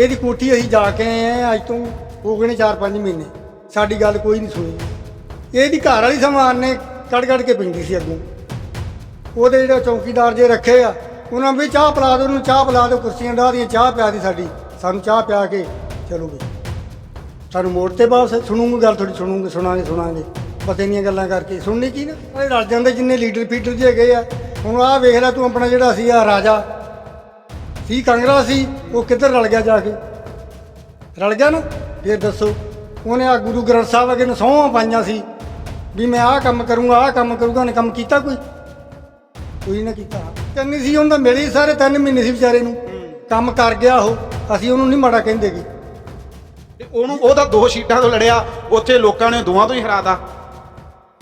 ਇਹਦੀ ਕੋਠੀ ਅਸੀਂ ਜਾ ਕੇ ਆਏ ਆ, ਅੱਜ ਤੋਂ ਹੋ ਗਏ ਨੇ 4-5 ਮਹੀਨੇ। ਸਾਡੀ ਗੱਲ ਕੋਈ ਨਹੀਂ ਸੁਣੀ। ਇਹਦੀ ਘਰ ਵਾਲੀ ਸਮਾਨ ਨੇ ਕੱਢ ਕੱਢ ਕੇ ਪੈਂਦੀ ਸੀ ਅੱਗੋਂ। ਉਹਦੇ ਜਿਹੜੇ ਚੌਕੀਦਾਰ ਜੇ ਰੱਖੇ ਆ, ਉਹਨਾਂ ਵੀ ਚਾਹ ਪਿਲਾ ਦਿਓ, ਉਹਨੂੰ ਚਾਹ ਪਿਲਾ ਦਿਓ, ਕੁਰਸੀਆਂ ਢਾਹ ਦੀਆਂ ਚਾਹ ਪਿਆ ਦੀ ਸਾਡੀ। ਸਾਨੂੰ ਚਾਹ ਪਿਆ ਕੇ ਚਲੋਗੇ ਸਾਨੂੰ ਮੋੜ ਤੇ ਵਾਪਸ ਸੁਣੂਗੇ, ਗੱਲ ਥੋੜੀ ਸੁਣੂਗੇ, ਸੁਣਾਂਗੇ ਸੁਣਾਂਗੇ। ਪਤਾ ਇੰਨੀਆਂ ਗੱਲਾਂ ਕਰਕੇ। ਸੁਣਨੀ ਕੀ ਨਾ? ਇਹ ਰਲ ਜਾਂਦੇ ਜਿੰਨੇ ਲੀਡਰ ਫੀਡਰ ਜੇ ਹੈਗੇ ਆ। ਹੁਣ ਆਹ ਵੇਖ ਲੈ ਤੂੰ ਆਪਣਾ ਜਿਹੜਾ ਸੀ ਆ ਰਾਜਾ। ਸੀ ਕਾਂਗਰਸ ਸੀ ਉਹ ਕਿੱਧਰ ਰਲ ਗਿਆ ਜਾ ਕੇ? ਰਲ ਗਿਆ ਨਾ? ਫਿਰ ਦੱਸੋ। ਉਹਨੇ ਆ ਗੁਰੂ ਗ੍ਰੰਥ ਸਾਹਿਬ ਅਗੇ ਨੂੰ ਸਹੁੰਆਂ ਪਾਈਆਂ ਸੀ ਵੀ ਮੈਂ ਆਹ ਕੰਮ ਕਰੂੰਗਾ ਆਹ ਕੰਮ ਕਰੂੰਗਾ ਉਹਨੇ ਕੰਮ ਕੀਤਾ ਕੋਈ? ਕੋਈ ਨਾ ਕੀਤਾ। ਤਿੰਨ ਸੀ ਉਹਦਾ ਮਿਲੇ ਸਾਰੇ ਤਿੰਨ ਮਹੀਨੇ ਸੀ ਵਿਚਾਰੇ ਨੂੰ। ਕੰਮ ਕਰ ਗਿਆ ਉਹ ਅਸੀਂ ਉਹਨੂੰ ਨਹੀਂ ਮਾੜਾ ਕਹਿੰਦੇਗੇ ਤੇ ਉਹਨੂੰ ਉਹਦਾ ਦੋ ਸੀਟਾਂ ਤੋਂ ਲੜਿਆ ਉੱਥੇ ਲੋਕਾਂ ਨੇ ਦੋਵਾਂ ਤੋਂ ਹੀ ਹਰਾਤਾ।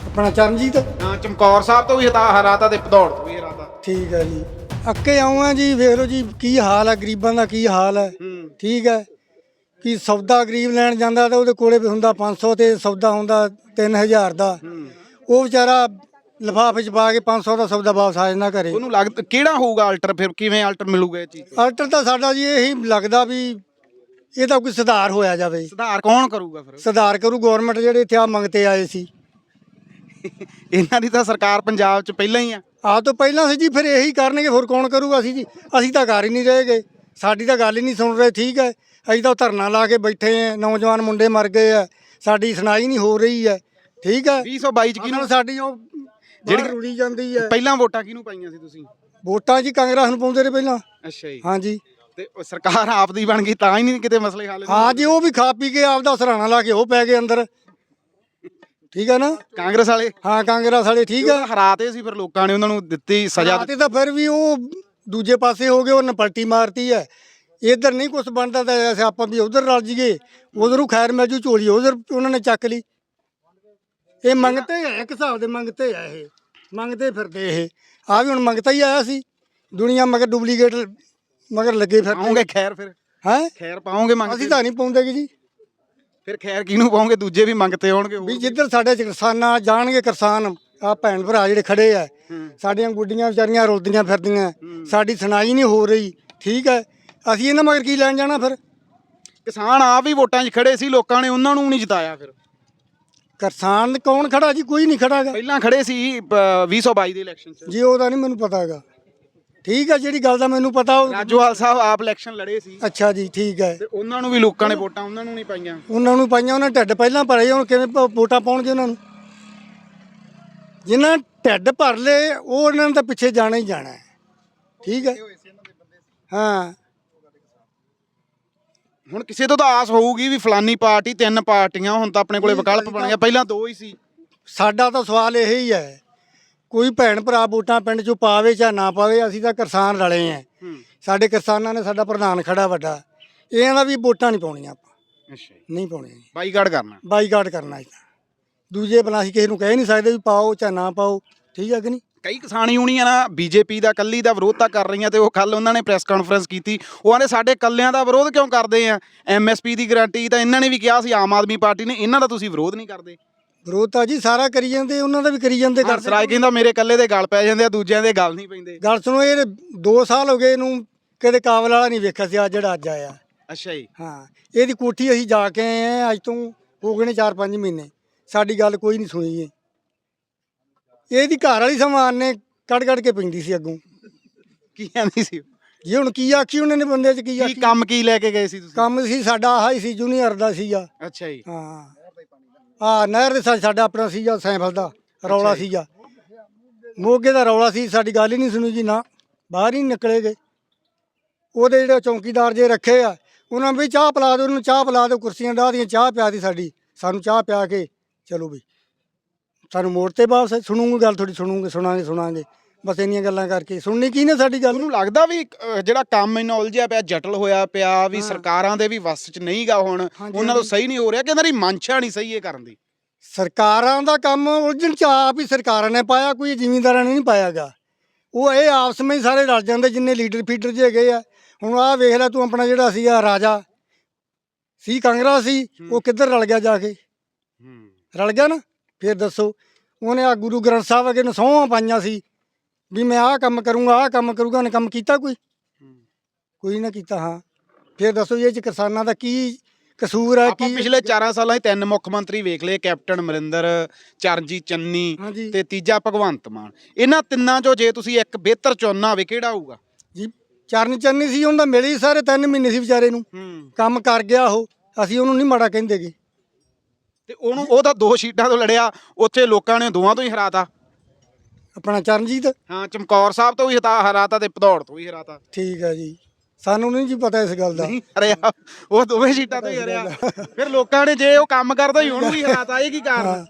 ਆਪਣਾ ਚਰਨਜੀਤ? ਹਾਂ ਚਮਕੌਰ ਸਾਹਿਬ ਤੋਂ ਵੀ ਹਤਾ ਹਰਾਤਾ ਤੇ ਭਦੌੜ ਤੋਂ ਵੀ ਹਰਾਤਾ। ਠੀਕ ਹੈ ਜੀ। ਅੱਕੇ ਆਉਂ ਜੀ ਵੇਖ ਲਓ ਜੀ ਕੀ ਹਾਲ ਹੈ ਗਰੀਬਾਂ ਦਾ ਕੀ ਹਾਲ ਹੈ। ਠੀਕ ਹੈ ਕਿ ਸੌਦਾ ਗਰੀਬ ਲੈਣ ਜਾਂਦਾ ਤਾਂ ਉਹਦੇ ਕੋਲੇ ਵੀ ਹੁੰਦਾ 500 ਤੇ ਸੌਦਾ ਹੁੰਦਾ 3000 ਦਾ। ਉਹ ਵਿਚਾਰਾ ਲਿਫਾਫੇ ਚ ਪਾ ਕੇ 500 ਦਾ ਸੌਦਾ ਵਾਪਸ ਆ ਜਾਂਦਾ ਘਰੇ। ਉਹਨੂੰ ਲੱਗ ਕਿਹੜਾ ਹੋਊਗਾ ਅਲਟਰ ਫਿਰ ਕਿਵੇਂ ਅਲਟਰ ਮਿਲੂਗਾ ਇਹ ਚੀਜ਼? ਅਲਟਰ ਤਾਂ ਸਾਡਾ ਜੀ ਇਹੀ ਲੱਗਦਾ ਵੀ ਇਹਦਾ ਕੋਈ ਸੁਧਾਰ ਹੋਇਆ ਜਾਵੇ। ਸੁਧਾਰ ਕੌਣ ਕਰੂਗਾ ਫਿਰ? ਸੁਧਾਰ ਕਰੂ ਗਵਰਨਮੈਂਟ ਜਿਹੜੇ ਇੱਥੇ ਆ ਮੰਗਤੇ ਆਏ ਸੀ। ਇਹਨਾਂ ਦੀ ਤਾਂ ਸਰਕਾਰ ਪੰਜਾਬ 'ਚ ਪਹਿਲਾਂ ਹੀ ਆ। ਆ ਤੋਂ ਪਹਿਲਾਂ ਸੀ ਜੀ ਫਿਰ ਇਹੀ ਕਰਨਗੇ ਹੋਰ ਕੌਣ ਕਰੂਗਾ ਅਸੀਂ ਜੀ? ਅਸੀਂ ਤਾਂ ਘਰ ਹੀ ਨਹੀਂ ਰਹੇਗੇ ਸਾਡੀ ਤਾਂ ਗੱਲ ਹੀ ਨਹੀਂ ਸੁਣ ਰਹੇ ਠੀਕ ਹੈ? ਅਸੀਂ ਤਾਂ ਧਰਨਾ ਲਾ ਕੇ ਬੈਠੇ ਆ ਨੌਜਵਾਨ ਮੁੰਡੇ ਮਰ ਗਏ ਆ। ਸਾਡੀ ਸੁਣਾਈ ਨਹੀਂ ਹੋ ਰਹੀ ਹੈ ਠੀਕ ਹੈ? 2022 'ਚ ਕਿਹਨੂੰ ਸਾਡੀ ਉਹ ਜਿਹੜੀ- ਰੁੜੀ ਜਾਂਦੀ ਹੈ। ਪਹਿਲਾਂ ਵੋਟਾਂ ਕਿਹਨੂੰ ਪਾਈਆਂ ਸੀ ਤੁਸੀਂ? ਵੋਟਾਂ ਜੀ ਕਾਂਗਰਸ ਨੂੰ ਪਾਉਂਦੇ ਰਹੇ ਪਹਿਲਾਂ। ਅੱਛਾ ਜੀ। ਹਾਂਜੀ। ਤੇ ਸਰਕਾਰ ਆਪ ਦੀ ਬਣ ਗਈ ਤਾਂ ਹੀ ਨਹੀਂ ਕਿਤੇ ਮਸਲੇ ਹੱਲ ਹਾਂ ਜੀ ਉਹ ਵੀ ਖਾ ਪੀ ਕੇ ਆਪਦਾ ਸਰਾਣਾ ਲਾ ਕੇ ਉਹ ਪੈ ਗਏ ਅੰਦਰ। ਠੀਕ ਹੈ ਨਾ? ਕਾਂਗਰਸ ਵਾਲੇ। ਹਾਂ ਕਾਂਗਰਸ ਵਾਲੇ ਠੀਕ ਹੈ ਹਰਾਤੇ ਸੀ ਫਿਰ ਲੋਕਾਂ ਨੇ ਉਹਨਾਂ ਨੂੰ ਦਿੱਤੀ ਸਜ਼ਾ। ਤੇ ਤਾਂ ਫਿਰ ਵੀ ਉਹ ਦੂਜੇ ਪਾਸੇ ਹੋ ਗਏ ਉਹਨੇ ਪਲਟੀ ਮਾਰਤੀ ਹੈ ਇੱਧਰ ਨਹੀਂ ਕੁਝ ਬਣਦਾ ਤਾਂ ਐਸੇ ਆਪਾਂ ਵੀ ਉਧਰ ਰਲ ਜੀਏ। ਉਧਰੋਂ ਖੈਰ ਮਿਲ ਜੂ ਝੋਲੀ ਉਧਰ ਉਹਨਾਂ ਨੇ ਚੱਕ ਲਈ। ਇਹ ਮੰਗਤੇ ਹੈ ਇੱਕ ਹਿਸਾਬ ਦੇ ਮੰਗਤੇ ਆ ਇਹ। ਮੰਗਦੇ ਫਿਰਦੇ ਇਹ। ਆ ਵੀ ਹੁਣ ਮੰਗਤਾ ਹੀ ਆਇਆ ਸੀ। ਦੁਨੀਆ ਮਗਰ ਡੁਪਲੀਕੇਟ ਮਗਰ ਲੱਗੇ ਫਿਰਦੇ। ਖੈਰ ਫਿਰ। ਹੈ? ਖੈਰ ਪਾਉਂਗੇ ਮੰਗ ਅਸੀਂ ਤਾਂ ਨਹੀਂ ਪਾਉਂਦੇ ਜੀ। ਫਿਰ ਖੈਰ ਕਿਹਨੂੰ ਪਾਉਂਗੇ? ਦੂਜੇ ਵੀ ਮੰਗਤੇ ਹੋਣਗੇ ਵੀ ਜਿੱਧਰ ਸਾਡੇ ਚ ਕਿਸਾਨਾਂ ਜਾਣਗੇ ਕਿਸਾਨ ਆ ਭੈਣ ਭਰਾ ਜਿਹੜੇ ਖੜੇ ਆ ਸਾਡੀਆਂ ਗੁੱਡੀਆਂ ਵਿਚਾਰੀਆਂ ਰੁਲਦੀਆਂ ਫਿਰਦੀਆਂ ਸਾਡੀ ਸੁਣਾਈ ਨਹੀਂ ਹੋ ਰਹੀ ਠੀਕ ਹੈ ਅਸੀਂ ਇਹਨਾਂ ਮਗਰ ਕੀ ਲੈਣ ਜਾਣਾ ਫਿਰ? ਕਿਸਾਨ ਆਪ ਵੀ ਵੋਟਾਂ 'ਚ ਖੜੇ ਸੀ ਲੋਕਾਂ ਨੇ ਉਹਨਾਂ ਨੂੰ ਨਹੀਂ ਜਿਤਾਇਆ ਫਿਰ। ਕਿਸਾਨ ਕੌਣ ਖੜਾ ਜੀ? ਕੋਈ ਨਹੀਂ ਖੜਾਗਾ। ਪਹਿਲਾਂ ਖੜੇ ਸੀ ਅ, 2022 ਦੇ ਇਲੈਕਸ਼ਨ 'ਚ। ਜੀ ਉਹਦਾ ਨਹੀਂ ਮੈਨੂੰ ਪਤਾ ਹੈਗਾ ਠੀਕ ਹੈ ਜਿਹੜੀ ਗੱਲ ਦਾ ਮੈਨੂੰ ਪਤਾ ਉਹ ਰਾਜੋਵਾਲ ਸਾਹਿਬ ਆਪ ਇਲੈਕਸ਼ਨ ਲੜੇ ਸੀ। ਅੱਛਾ ਜੀ ਠੀਕ ਹੈ ਤੇ ਉਹਨਾਂ ਨੂੰ ਵੀ ਲੋਕਾਂ ਨੇ ਵੋਟਾਂ ਉਹਨਾਂ ਨੂੰ ਨਹੀਂ ਪਾਈਆਂ। ਉਹਨਾਂ ਨੂੰ ਪਾਈਆਂ ਉਹਨਾਂ ਢਿੱਡ ਪਹਿਲਾਂ ਭਰੇ ਹੁਣ ਕਿਵੇਂ ਭ- ਵੋਟਾਂ ਪਾਉਣਗੇ ਉਹਨਾਂ ਨੂੰ? ਜਿਨ੍ਹਾਂ ਢਿੱਡ ਭਰ ਲਏ ਉਹ ਉਹਨਾਂ ਨੇ ਤਾਂ ਪਿੱਛੇ ਜਾਣਾ ਹੀ ਜਾਣਾ ਹੈ। ਠੀਕ ਹੈ ਹਾਂ। ਹੁਣ ਕਿਸੇ ਤੋਂ ਤਾਂ ਆਸ ਹੋਊਗੀ ਵੀ ਫਲਾਨੀ ਪਾਰਟੀ ਤਿੰਨ ਪਾਰਟੀਆਂ ਹੁਣ ਤਾਂ ਆਪਣੇ ਕੋਲੇ ਵਿਕਲਪ ਬਣ ਗਿਆ ਪਹਿਲਾਂ ਦੋ ਹੀ ਸੀ। ਸਾਡਾ ਤਾਂ ਸਵਾਲ ਇਹ ਹੀ ਹੈ। ਕੋਈ ਭੈਣ ਭਰਾ ਵੋਟਾਂ ਪਿੰਡ ਚੋਂ ਪਾਵੇ ਜਾਂ ਨਾ ਪਾਵੇ ਅਸੀਂ ਤਾਂ ਕਿਸਾਨ ਰਲੇ ਆਂ। ਸਾਡੇ ਕਿਸਾਨਾਂ ਨੇ ਸਾਡਾ ਪ੍ਰਧਾਨ ਖੜਾ ਵੱਡਾ। ਇਹਨਾਂ ਦਾ ਵੀ ਵੋਟਾਂ ਨਹੀਂ ਪਾਉਣੀਆਂ ਆਪਾਂ। ਅੱਛਾ ਨਹੀਂ ਪਾਉਣੀਆਂ ਜੀ। ਬਾਈਕਾਟ ਕਰਨਾ। ਬਾਈਕਾਟ ਕਰਨਾ ਜੀ। ਦੂਜੇ ਬਲਾ ਅਸੀਂ ਕਿਸੇ ਨੂੰ ਕਹਿ ਨਹੀਂ ਸਕਦੇ ਵੀ ਪਾਓ ਜਾਂ ਨਾ ਪਾਓ। ਠੀਕ ਹੈ ਕਿ ਨਹੀਂ? ਕਈ ਕਿਸਾਨ ਯੂਨੀਅਨਾਂ ਬੀਜੇਪੀ ਦਾ ਕੱਲੀ ਦਾ ਵਿਰੋਧ ਤਾਂ ਕਰ ਰਹੀਆਂ ਤੇ ਉਹ ਕੱਲ ਉਹਨਾਂ ਨੇ ਪ੍ਰੈਸ ਕਾਨਫਰੰਸ ਕੀਤੀ। ਉਹ ਆਂਦੇ ਸਾਡੇ ਕੱਲਿਆਂ ਦਾ ਵਿਰੋਧ ਕਿਉਂ ਕਰਦੇ ਆ? ਐਮਐਸਪੀ ਦੀ ਗਾਰੰਟੀ ਤਾਂ ਇਹਨਾਂ ਨੇ ਵੀ ਕਿਹਾ ਸੀ ਆਮ ਆਦਮੀ ਪਾਰਟੀ ਨੇ। ਇਹਨਾਂ ਦਾ ਤੁਸੀਂ ਵਿਰੋਧ ਨਹੀਂ ਕਰਦੇ। ਵਿਰੋਧ ਤਾਂ ਜੀ ਸਾਰਾ ਕਰੀ ਜਾਂਦੇ ਉਹਨਾਂ ਦਾ ਵੀ ਕਰੀ ਜਾਂਦੇ ਕਰਦੇ। ਸਰਾਜ ਕਹਿੰਦਾ ਮੇਰੇ ਕੱਲੇ ਦੇ ਗੱਲ ਪੈ ਜਾਂਦੇ ਆ ਦੂਜਿਆਂ ਦੇ ਗੱਲ ਨਹੀਂ ਪੈਂਦੇ। ਗੱਲ ਸੁਣੋ ਇਹ 2 ਸਾਲ ਹੋ ਗਏ ਇਹਨੂੰ ਕਦੇ ਕਾਬਲ ਵਾਲਾ ਨਹੀਂ ਵੇਖਿਆ ਸੀ ਆ ਜਿਹੜਾ ਅੱਜ ਆਇਆ। ਅੱਛਾ ਜੀ। ਹਾਂ ਇਹਦੀ ਕੋਠੀ ਅਸੀਂ ਜਾ ਕੇ ਆਏ ਆ ਅੱਜ ਤੋਂ ਹੋ ਗਏ ਨੇ 4-5 ਮਹੀਨੇ। ਸਾਡੀ ਗੱਲ ਕੋਈ ਨਹੀਂ ਸੁਣੀ ਏ ਇਹਦੀ ਘਰ ਵਾਲੀ ਸਮਾਨ ਨੇ ਕੱਢ ਕੱਢ ਕੇ ਪੈਂਦੀ ਸੀ ਅੱਗੋਂ। ਕੀ ਕਹਿੰਦੀ ਸੀ? ਜੇ ਹੁਣ ਕੀ ਆਖੀ ਉਹਨਾਂ ਨੇ ਬੰਦੇ 'ਚ ਕੀ ਕੀ ਆਖੀ? ਕੰਮ ਕੀ ਲੈ ਕੇ ਗਏ ਸੀ ਤੁਸੀਂ? ਕੰਮ ਸੀ ਸਾਡਾ ਆਹ ਹੀ ਸੀ ਜੂਨੀਅਰ ਦਾ ਸੀਗਾ। ਅੱਛਾ ਜੀ। ਹਾਂ। ਆ ਨਹਿਰ ਦੇ ਸਾ- ਸਾਡਾ ਆਪਣਾ ਸੀਗਾ ਸੈਂਫਲ ਦਾ ਰੌਲਾ ਸੀਗਾ। ਮੋਗੇ ਦਾ ਰੌਲਾ ਸੀ ਸਾਡੀ ਗੱਲ ਹੀ ਨਹੀਂ ਸੁਣੀ ਜੀ ਨਾ ਬਾਹਰ ਹੀ ਨਹੀਂ ਨਿਕਲੇ ਗਏ। ਉਹਦੇ ਜਿਹੜੇ ਚੌਕੀਦਾਰ ਜੇ ਰੱਖੇ ਆ ਉਹਨਾਂ ਵੀ ਚਾਹ ਪਿਲਾ ਦਿਓ ਉਹਨੂੰ ਚਾਹ ਪਿਲਾ ਦਿਓ ਕੁਰਸੀਆਂ ਢਾਹ ਦੀਆਂ ਚਾਹ ਪਿਆ ਦੀ ਸਾਡੀ। ਸਾਨੂੰ ਚਾਹ ਪਿਆ ਕੇ ਚਲੋ ਵੀ ਸਾਨੂੰ ਮੋੜ ਤੇ ਵਾਪਸ ਸੁਣੂਗੇ ਗੱਲ ਥੋੜੀ ਸੁਣੂਗੇ ਸੁਣਾਂਗੇ ਸੁਣਾਂਗੇ। ਬਸ ਇੰਨੀਆਂ ਗੱਲਾਂ ਕਰਕੇ। ਸੁਣਨੀ ਕੀ ਨੇ ਸਾਡੀ ਗੱਲ? ਉਹਨੂੰ ਲੱਗਦਾ ਵੀ ਅਹ, ਜਿਹੜਾ ਕੰਮ ਇਹਨਾਂ ਉਲਝਿਆ ਪਿਆ ਜਟਲ ਹੋਇਆ ਪਿਆ ਵੀ ਸਰਕਾਰਾਂ ਦੇ ਵੀ ਵੱਸ 'ਚ ਨਹੀਂਗਾ ਹੁਣ। ਉਹਨਾਂ ਤੋਂ ਸਹੀ ਨਹੀਂ ਹੋ ਰਿਹਾ ਕਿ ਇਹਨਾਂ ਦੀ ਮਨਸ਼ਾ ਨਹੀਂ ਸਹੀ ਇਹ ਕਰਨ ਦੀ। ਸਰਕਾਰਾਂ ਦਾ ਕੰਮ ਉਲਝਣ ਚ ਆਪ ਹੀ ਸਰਕਾਰਾਂ ਨੇ ਪਾਇਆ ਕੋਈ ਜ਼ਿਮੀਂਦਾਰਾਂ ਨੇ ਨਹੀਂ ਪਾਇਆਗਾ ਉਹ ਇਹ ਆਪਸ ਵਿੱਚ ਹੀ ਸਾਰੇ ਰਲ ਜਾਂਦੇ ਜਿੰਨੇ ਲੀਡਰ ਫੀਡਰ ਜੇ ਹੈਗੇ ਆ। ਹੁਣ ਆਹ ਵੇਖ ਲੈ ਤੂੰ ਆਪਣਾ ਜਿਹੜਾ ਸੀ ਆ ਰਾਜਾ। ਸੀ ਕਾਂਗਰਸ ਸੀ ਉਹ ਕਿੱਧਰ ਰਲ ਗਿਆ ਜਾ ਕੇ? ਰਲ ਗਿਆ ਨਾ? ਫਿਰ ਦੱਸੋ। ਉਹਨੇ ਆ ਗੁਰੂ ਗ੍ਰੰਥ ਸਾਹਿਬ ਅਗੇ ਨੂੰ ਸਹੁੰਆਂ ਪਾਈਆਂ ਸੀ। ਵੀ ਮੈਂ ਆਹ ਕੰਮ ਕਰੂੰਗਾ ਆਹ ਕੰਮ ਕਰੂੰਗਾ ਉਹਨੇ ਕੰਮ ਕੀਤਾ ਕੋਈ? ਕੋਈ ਨਾ ਕੀਤਾ ਹਾਂ। ਫਿਰ ਦੱਸੋ ਇਹ ਚ ਕਿਸਾਨਾਂ ਦਾ ਕੀ ਕਸੂਰ ਹੈ ਆਪਾਂ ਕੀ ਪਿਛਲੇ 4 ਸਾਲਾਂ 'ਚ ਤਿੰਨ ਮੁੱਖ ਮੰਤਰੀ ਵੇਖ ਲਏ ਕੈਪਟਨ ਅਮਰਿੰਦਰ ਚਰਨਜੀਤ ਚੰਨੀ ਹਾਂਜੀ। ਤੇ ਤੀਜਾ ਭਗਵੰਤ ਮਾਨ। ਇਹਨਾਂ ਤਿੰਨਾਂ 'ਚੋਂ ਜੇ ਤੁਸੀਂ ਇੱਕ ਬਿਹਤਰ ਚੁਣਨਾ ਹੋਵੇ ਕਿਹੜਾ ਹੋਊਗਾ ਜੀ ਚਰਨ ਚੰਨੀ ਸੀ ਉਹਦਾ ਮਿਲੇ ਸਾਰੇ ਤਿੰਨ ਮਹੀਨੇ ਸੀ ਵਿਚਾਰੇ ਨੂੰ। ਹੂੰ। ਕੰਮ ਕਰ ਗਿਆ ਉਹ ਅਸੀਂ ਉਹਨੂੰ ਨਹੀਂ ਮਾੜਾ ਕਹਿੰਦੇਗੇ ਤੇ ਉਹਨੂੰ ਉਹ ਤਾਂ ਦੋ ਸੀਟਾਂ ਤੋਂ ਲੜਿਆ ਉੱਥੇ ਲੋਕਾਂ ਨੇ ਦੋਵਾਂ ਤੋਂ ਹੀ ਹਰਾਤਾ। ਆਪਣਾ ਚਰਨਜੀਤ? ਹਾਂ ਚਮਕੌਰ ਸਾਹਿਬ ਤੋਂ ਵੀ ਹਤਾ ਹਰਾਤਾ ਤੇ ਭਦੌੜ ਤੋਂ ਵੀ ਹਰਾਤਾ। ਠੀਕ ਹੈ ਜੀ। ਸਾਨੂੰ ਨਹੀਂ ਜੀ ਪਤਾ ਇਸ ਗੱਲ ਦਾ। ਹਰਿਆ ਉਹ ਦੋਵੇਂ ਸੀਟਾਂ ਤੋਂ ਹੀ ਹਰਿਆ। ਫਿਰ ਲੋਕਾਂ ਨੇ ਜੇ ਉਹ ਕੰਮ ਕਰਦਾ ਹੀ ਉਹਨੂੰ ਵੀ ਹਰਾਤਾ ਇਹ ਕੀ ਕਾਰਨ?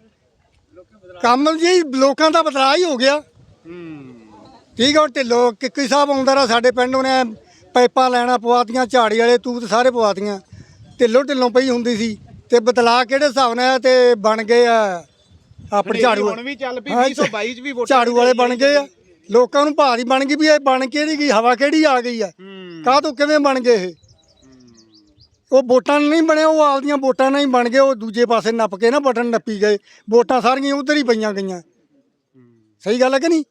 ਕੰਮ ਜੀ ਲੋਕਾਂ ਦਾ ਬਦਲਾਅ ਹੀ ਹੋ ਗਿਆ। ਹੂੰ। ਠੀਕ ਹੈ ਹੁਣ ਢਿੱਲੋਂ ਕਿੱਕੀ ਸਾਹਿਬ ਆਉਂਦਾ ਰਾ ਸਾਡੇ ਪਿੰਡ ਉਹਨੇ ਪਾਈਪਾਂ ਲੈਣਾ ਪਵਾਤੀਆਂ ਝਾੜੀ ਵਾਲੇ ਤੂਤ ਸਾਰੇ ਪਵਾਤੀਆਂ। ਢਿੱਲੋਂ ਢਿੱਲੋਂ ਪਈ ਹੁੰਦੀ ਸੀ ਤੇ ਬਦਲਾਅ ਕਿਹੜੇ ਹਿਸਾਬ ਨਾਲ ਤੇ ਬਣ ਗਏ ਆ? ਆਪਣੇ ਝਾੜੂ ਹੁਣ ਵੀ ਚੱਲ ਪਈ ਹਾਂ, 2022 ਚ ਵੀ ਵੋਟਾਂ ਝਾੜੂ ਵਾਲੇ ਬਣ ਗਏ ਆ। ਲੋਕਾਂ ਨੂੰ ਭਾਰੀ ਬਣ ਗਈ ਵੀ ਇਹ ਬਣ ਕਿਹੜੀ ਗਈ ਹਵਾ ਕਿਹੜੀ ਆ ਗਈ ਆ? ਕਾਹ ਤੋਂ ਕਿਵੇਂ ਬਣ ਗਏ ਇਹ? ਉਹ ਵੋਟਾਂ ਨਹੀਂ ਬਣੇ ਉਹ ਆਪਦੀਆਂ ਵੋਟਾਂ ਨਾਲ ਹੀ ਬਣ ਗਏ ਉਹ ਦੂਜੇ ਪਾਸੇ ਨੱਪ ਕੇ ਨਾ ਬਟਨ ਨੱਪੀ ਗਏ। ਵੋਟਾਂ ਸਾਰੀਆਂ ਉਧਰ ਹੀ ਪਈਆਂ ਗਈਆਂ। ਸਹੀ ਗੱਲ ਹੈ ਕਿ ਨਹੀਂ?